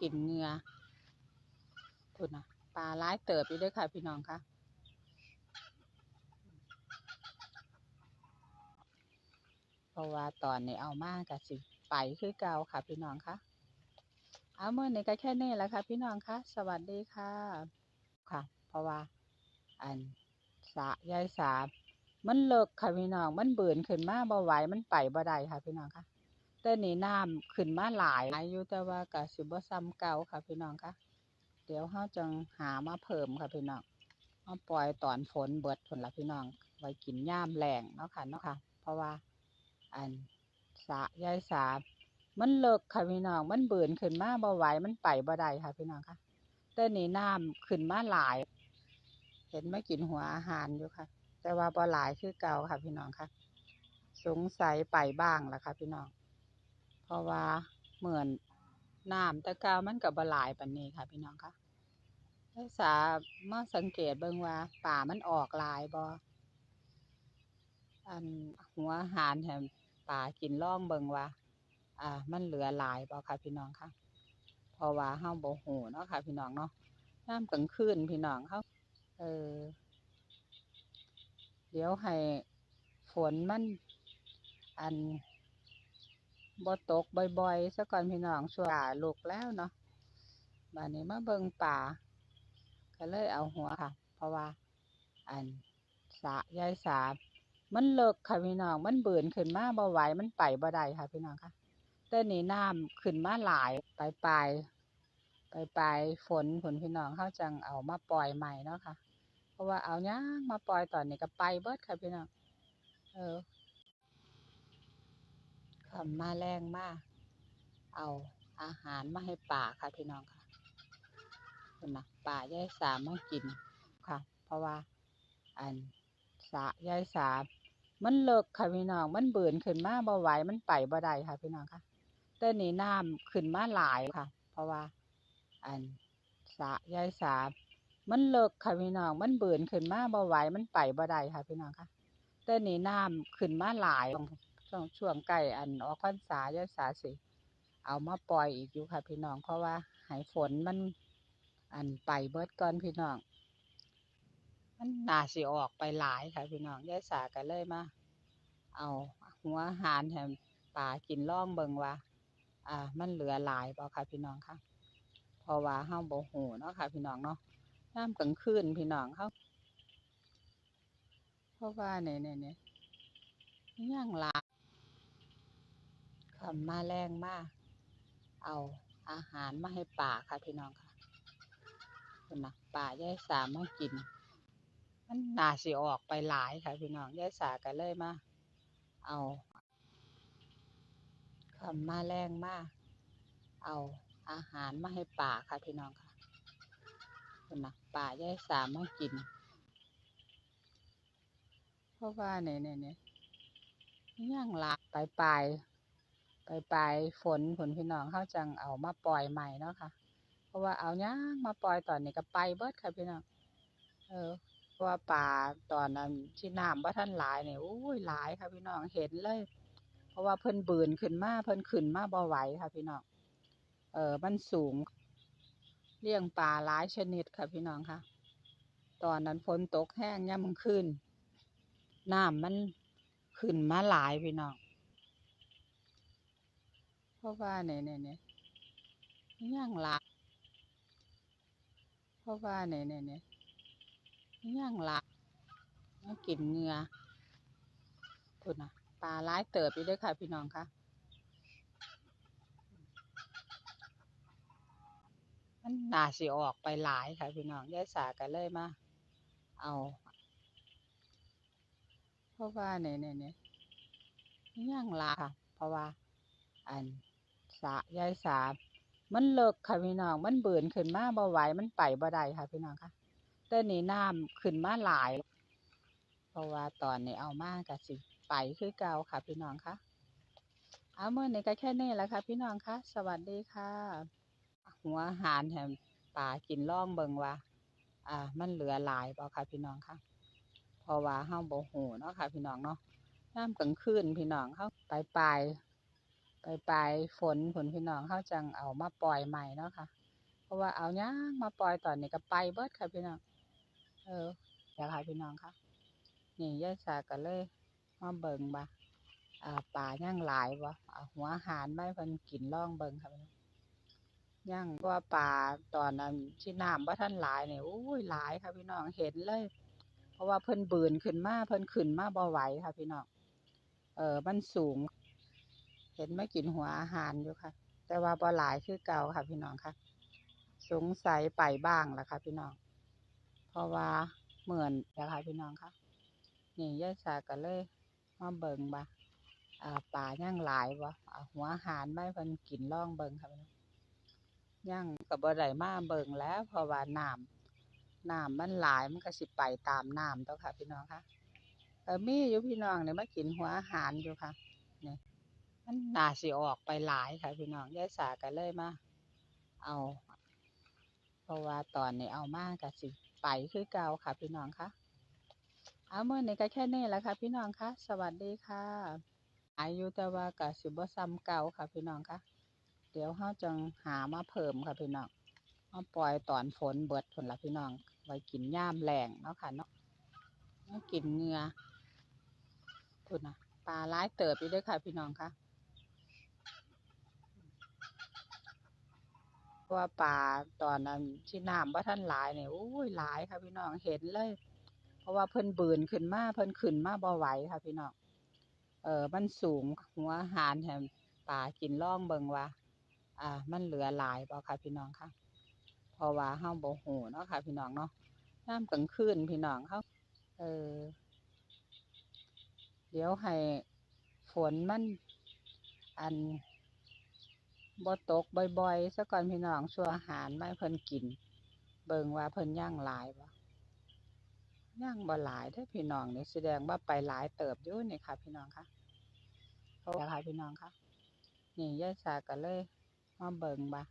กลิ่นเหงือพุ่นะปลาร้ายเติบอยู่ด้วยค่ะพี่น้องคะเพราะว่าตอนนี้เอามากกับสิไปคือเก่าค่ะพี่น้องคะเอาเมื่อนี้ก็แค่นี้แหละค่ะพี่น้องคะสวัสดีค่ะ ค่ะ เพราะว่าอันสะยายสาบมันเลิกค่ะพี่น้อง มันเบื่นขึ้นมาบ่ไหวมันไปบ่ได้ค่ะพี่น้องค่ะ แต่นี่น้ำขึ้นมาหลายหลายอยู่แต่ว่าก็สิบ่ซ้ำเก่าค่ะพี่น้องค่ะ เดี๋ยวเฮาจังหามาเพิ่มค่ะพี่น้องเอาปล่อยตอนฝนเบิดพุ่นละพี่น้อง ไว้กินย่ามแรงเนาะค่ะเนาะค่ะ เพราะว่าอันสะยายสามันเลิกค่ะพี่น้อง มันเบื่นขึ้นมาบ่ไหวมันไปบ่ได้ค่ะพี่น้องค่ะแต่นี่น้ำขึ้นมาหลาย เห็นไม่กินหัวอาหารอยู่ค่ะ แต่ว่าบ่หลายคือเก่าค่ะพี่น้องค่ะ สงสัยไปบ้างละค่ะพี่น้อง เพราะว่าเหมือนน้ำต่เก่ามันกับบหลายปานนี้ค่ะ พี่น้องคะยายสามาสังเกตเบิ่งว่าป่ามันออกลายบ่อันหัวหารแถมป่ากินล่องเบิ่งว่า อ่า มันเหลือหลายบ่ค่ะ พี่น้องค่ะเพราะว่าเฮาบ่ฮู้เนาะค่ะ พี่น้องเนาะยามกลางคืนพี่น้องเฮาเออ เดี๋ยวให้ฝนมัน อัน บ่ตกบ่อยๆซะก่อนพี่น้องช่วงป่าลุกแล้วเนาะบัดนี้มาเบิ่งป่า ก็เลยเอาหัวค่ะ เพราะว่า อันสะยายสามันเลิกค่ะพี่น้อง มันเบื่นขึ้นมาบ่ไหวมันไปบ่ได้ค่ะพี่น้องค่ะแต่นี่น้ำขึ้นมาหลายปลายปลายปลายปลายฝนฝนพี่น้องเขาจังเอามาปล่อยใหม่เนาะค่ะ เพราะว่าเอาย่างมาปล่อยตอนนี้ก็ไปเบิดค่ะพี่น้อง เออ คำมาแรงมาก เอาอาหารมาให้ป่าค่ะพี่น้องค่ะคุณนะป่าย่ายสามมากินค่ะ เพราะว่า อันสะยายสาบมันเลิกค่ะพี่น้อง มันเบื่นขึ้นมาบ่ไหวมันไปบ่ได้ค่ะพี่น้องค่ะแต่นี่น้ำขึ้นมาหลายค่ะ เพราะว่า อันสะยายสาบมันเลิกค่ะพี่น้อง มันเบื่นขึ้นมาบ่ไหวมันไปบ่ได้ค่ะพี่น้องค่ะแต่นี่น้ำขึ้นมาหลาย ช่วงช่วงใกล้อันออกพรรษายายสาสิ เอามาปล่อยอีกอยู่ค่ะ พี่น้องเพราะว่าให้ฝนมันอันไปเบิดก่อนพี่น้อง มันน่าสิออกไปหลายค่ะ พี่น้องยายสาก็เลยมา เอาหัวหารแถมป่ากินล่องเบิงว่า อ่า มันเหลือหลายบ่ค่ะ พี่น้องค่ะเพราะว่าเฮาบ่ฮู้เนาะค่ะ พี่น้องเนาะยามกลางคืนพี่น้องเฮาเพราะว่าเนี่ยเนี่ยเนี่ยย่างหลาย คำมาแรงมาก เอาอาหารมาให้ป่าค่ะพี่น้องค่ะคุณนะป่ายายสามากิน มันน่าสิออกไปหลายค่ะพี่น้องยายสาก็เลยมา เอาคำมาแรงมาก เอาอาหารมาให้ป่าค่ะพี่น้องค่ะคุณนะป่ายายสามากิน เพราะว่าเนี่ยเนี่ยเนี่ยย่างหลายปลายปลาย ปลายปลายฝนฝนพี่น้องเขาจังเอามาปล่อยใหม่เนาะค่ะ เพราะว่าเอาย่างมาปล่อยตอนนี้ก็ไปเบิดค่ะพี่น้องเออเพราะว่าป่าตอนนั้นที่น้ำว่าท่านหลายเนี่ยโอ้ยหลายค่ะพี่น้องเห็นเลย เพราะว่าเพิ่นบืนขึ้นมาเพิ่นขึ้นมาบ่ไหวค่ะพี่น้องเออมันสูงเลี้ยงปลาหลายชนิดค่ะพี่น้องค่ะ ตอนนั้นฝนตกแห้งย่ำมงคืนน้ำมันขึ้นมาหลายพี่น้อง ราะว่าเนี่ยเนี่ยเนี่ยย่างหลาเพราะว่าเนี่ยเนี่ยเนี่ยย่างหลายมากินเหงือพุ่นะปลาหลายเติบอยู่ด้วยค่ะพี่น้องค่ะมันน่าสิออกไปหลายค่ะพี่น้องยายสาก็เลยมา เอา เพราะว่าเนี่ยเนี่ยเนี่ยย่างหลาค่ะ เพราะว่า อัน สะยายสามันเลิกค่ะพี่น้อง มันเบื่นขึ้นมาบ่ไหวมันไปบ่ได้ค่ะพี่น้องค่ะแต่นี่น้ำขึ้นมาหลาย เพราะว่าตอนนี้เอามากกับสิไปคือเก่าค่ะพี่น้องค่ะเอาเมื่อนี้ก็แค่นี้แหละค่ะพี่น้องค่ะ สวัสดีค่ะ หัวหารแถมป่ากินล่องเบิงว่า อ่า มันเหลือหลายบ่ค่ะพี่น้องค่ะเพราะว่าเฮาบ่ฮู้เนาะค่ะ พี่น้องเนาะยามกลางคืนพี่น้องเฮาไปปลาย ปลายปลายฝนผลพี่น้องเขาจังเอามาปล่อยใหม่เนาะค่ะ เพราะว่าเอาย่างมาปล่อยตอนนี้ก็ไปเบิดค่ะพี่น้อง เออเดี๋ยค่ะพี่น้องค่ะ นี่ยายสาก็เลยมาเบิ่งบ่าอ่าปลาย่างหลายบ่าหัวหารไม่เพิ่นกินล่องเบิ่งค่ะพี่น้องย่างว่าปลาตอนนั้นที่น้ำบ่ทันหลายเนี่ยอุ้ยหลายค่ะพี่น้องเห็นเลย เพราะว่าเพิ่นบืนขึ้นมาเพิ่นขึ้นมาบ่ไหวค่ะพี่น้อง เออมันสูง เห็นไม่กินหัวอาหารอยู่ค่ะ แต่ว่าบ่หลายคือเก่าค่ะ พี่น้องค่ะ สงสัยไปบ้างละค่ะ พี่น้อง เพราะว่าเหมือนนะคะพี่น้องค่ะนี่ยายสาก็เลยมาเบิ่งบ่าอ่าย่างหลายบ่เอาหัวอาหารไม่เพิ่นกินล่องเบิ่งค่ะพี่น้องย่างก็บ่ได้มาเบิ่งแล้ว เพราะว่าน้ำน้ำมันหลายมันก็สิไปตามน้ำตัวค่ะ พี่น้องค่ะเออมีอยู่พี่น้องเนี่ยมากินหัวอาหารอยู่ค่ะนี่ มันน่าสิออกไปหลายค่ะพี่น้องยายสาก็เลยมาเอา เพราะว่าตอนนี้เอามาก็สิไปคือเก่าค่ะพี่น้องคะเอาเมื่อนี้ก็แค่นี้แหละค่ะ พี่น้องคะสวัสดีค่ะ อายุแต่ว่าก็สิบซ้ำเก่าค่ะ พี่น้องคะเดี๋ยวเฮาจังหามาเพิ่มค่ะพี่น้องมาปล่อยตอนฝนเบิดผลละพี่น้อง ไว้กินย่ามแรงเนาะค่ะเนาะมากินเงือพุ่นะปลาร้ายเติบอยู่ด้วยค่ะพี่น้องคะ เพราะว่าปลาตอนนั้นที่น้ำว่าท่านหลายเนี่ยโอ้ยหลายค่ะพี่น้องเห็นเลย เพราะว่าเพิ่นบืนขึ้นมาเพิ่นขึ้นมาบ่ไหวค่ะพี่น้องเออมันสูงหัวหารแถมป่ากินล่องเบิงว่าอ่า มันเหลือหลายบ่ค่ะพี่น้องค่ะเพราะว่าเฮาบ่ฮู้เนาะค่ะ พี่น้องเนาะยามกลางคืนพี่น้องเฮาเออ เดี๋ยวให้ฝนมัน อัน บ่ตกบ่อยๆซะก่อนพี่น้องช่วอาหารไม่เพิ่นกิน เบิ่งว่าเพิ่นย่างหลายบ่ย่างบ่หลายเด้อพี่น้องนี่แสดงว่าไปหลายเติบอยู่นี่ค่ะ พี่น้องค่ะเพราะว่าค่ะพี่น้องค่ะนี่ยายสาก็เลยมาเบิ่งบ่า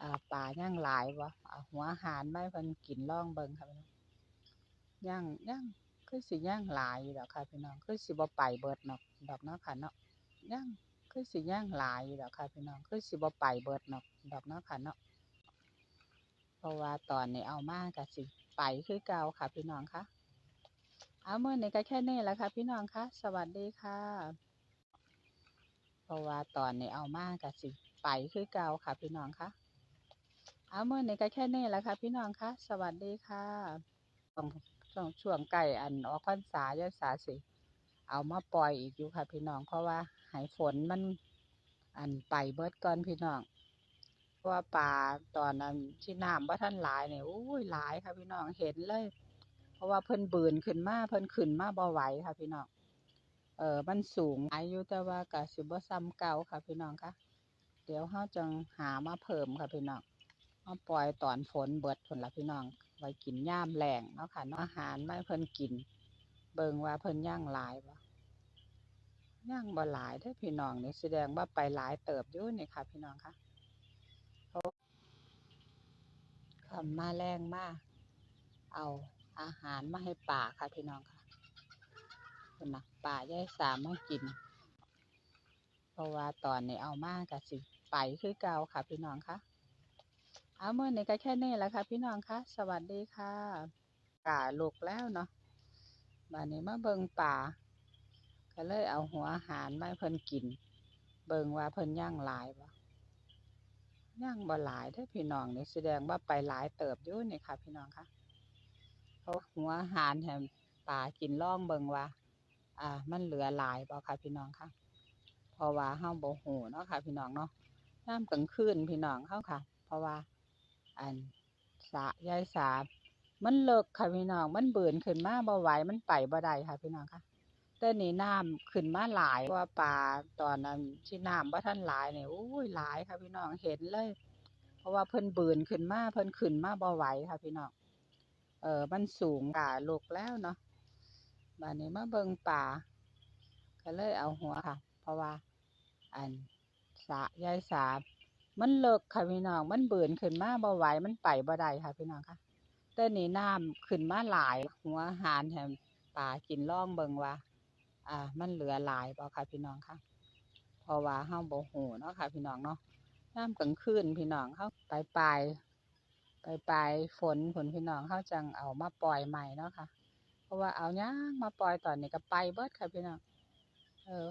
อ่าปลาย่างหลายบ่หัวอาหารไม่เพิ่นกินล่องเบิ่งค่ะพี่น้องย่างย่างคือสิย่างหลายอยู่ดอกค่ะพี่น้องคือสิบ่ไปเบิดเนาะดอกเนาะค่ะเนาะย่าง คือสิย่างหลายอยู่ดอกค่ะพี่น้องคือสิบ่ไปเบิดเนาะดอกเนาะค่ะเนาะเพราะว่าตอนนี้เอามาก็สิไปคือเก่าค่ะพี่น้องค่ะเอาเมื่อนี้ก็แค่นี้แหละค่ะพี่น้องคะสวัสดีค่ะ เพราะว่าตอนนี้เอามาก็สิไปคือเก่าค่ะพี่น้องคะเอาเมื่อนี้ก็แค่นี้แหละค่ะพี่น้องคะสวัสดีค่ะช่วงช่วงช่วงใกล้อันออกพรรษายายสาสิ เอามาปล่อยอีกอยู่ค่ะพี่น้องเพราะว่า ให้ฝนมัน อันไปเบิดก่อนพี่น้องเพราะว่าปลาตอนนั้นที่น้ำว่าท่านหลายเนี่ยอุ้ยหลายค่ะพี่น้องเห็นเลย เพราะว่าเพิ่นบืนขึ้นมาเพิ่นขึ้นมาบ่ไหวค่ะพี่น้องเออมันสูงอายุแต่ว่าก็สิบ่ซ้ำเก่าค่ะพี่น้องค่ะเดี๋ยวเฮาจังหามาเพิ่มค่ะพี่น้องมาปล่อยตอนฝนเบิดผลละพี่น้อง ไว้กินย่ามแรงเนาะค่ะเนาะอาหารไม่เพิ่นกิน เบิงว่าเพิ่นย่างหลายบ่ ย่างบ่หลายเด้อพี่น้องนี่แสดงว่าไปหลายเติบอยู่นี่ค่ะ พี่น้องค่ะคำมาแรงมาก เอาอาหารมาให้ป่าค่ะพี่น้องค่ะคุณนะป่าย่ายสามมากิน เพราะว่าตอนนี้เอามาก็สิไปคือเก่าค่ะ พี่น้องค่ะเอาเมื่อนี้ก็แค่นี้แหละค่ะ พี่น้องค่ะ สวัสดีค่ะป่าลูกแล้วเนาะบัดนี้มาเบิ่งป่า ก็เลยเอาหัวอาหารมาเพิ่นกิน เบิงว่าเพิ่นย่างหลายบ่ย่างบ่หลายเด้อพี่น้องนี่แสดงว่าไปหลายเติบอยู่นี่ค่ะ พี่น้องค่ะเพราะหัวอาหารแถมป่ากินล่องเบิงว่า อ่า มันเหลือหลายบ่ค่ะ พี่น้องค่ะเพราะว่าเฮาบ่ฮู้เนาะค่ะ พี่น้องเนาะยามกลางคืนพี่น้องเฮาค่ะ เพราะว่า อันสะยายสามันเลิกค่ะพี่น้อง มันเบิ่นขึ้นมาบ่ไหวมันไปบ่ได้ค่ะ พี่น้องค่ะ แต่นี่น้ำขึ้นมาหลายเพราะว่าปลาตอนนั้นที่น้ำว่าท่านหลายเนี่ยอ้ยหลายค่ะพี่น้องเห็นเลย เพราะว่าเพิ่นบืนขึ้นมาเพิ่นขึ้นมาบ่ไหวค่ะพี่น้องเออมันสูงป่าลกแล้วเนาะบัดนี้มาเบิงป่าก็เลยเอาหัวค่ะ เพราะว่า อันสะยายสามันเลิกค่ะพี่น้อง มันบืนขึ้นมาบ่ไหวมันไปบ่ได้ค่ะพี่น้องค่ะแต่นี่น้ำขึ้นมาหลาย หัวหารแถมป่ากินล่องเบิงว่า อ่า มันเหลือหลายบ่ค่ะพี่น้องค่ะเพราะว่าเฮาบ่ฮู้เนาะค่ะ พี่น้องเนาะยามกลางคืนพี่น้องเฮาปลายปลายปลายปลายฝนพุ่นพี่น้องเฮาจังเอามาปล่อยใหม่เนาะค่ะ เพราะว่าเอาหยังมาปล่อยตอนนี้ก็ไปเบิดค่ะพี่น้องเออ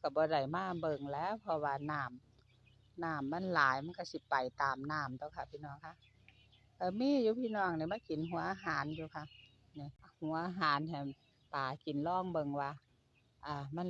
ก็บ่ได้มาเบิ่งแล้วเพราะว่าน้ำน้ำมันหลายมันก็สิไปตามน้ำตั่วค่ะ พี่น้องค่ะเออมีอยู่พี่น้องนี่มากินหัวอาหารอยู่ค่ะเนี่ยหัวอาหารให้ปลากินลองเบิ่งว่า อ่ามัน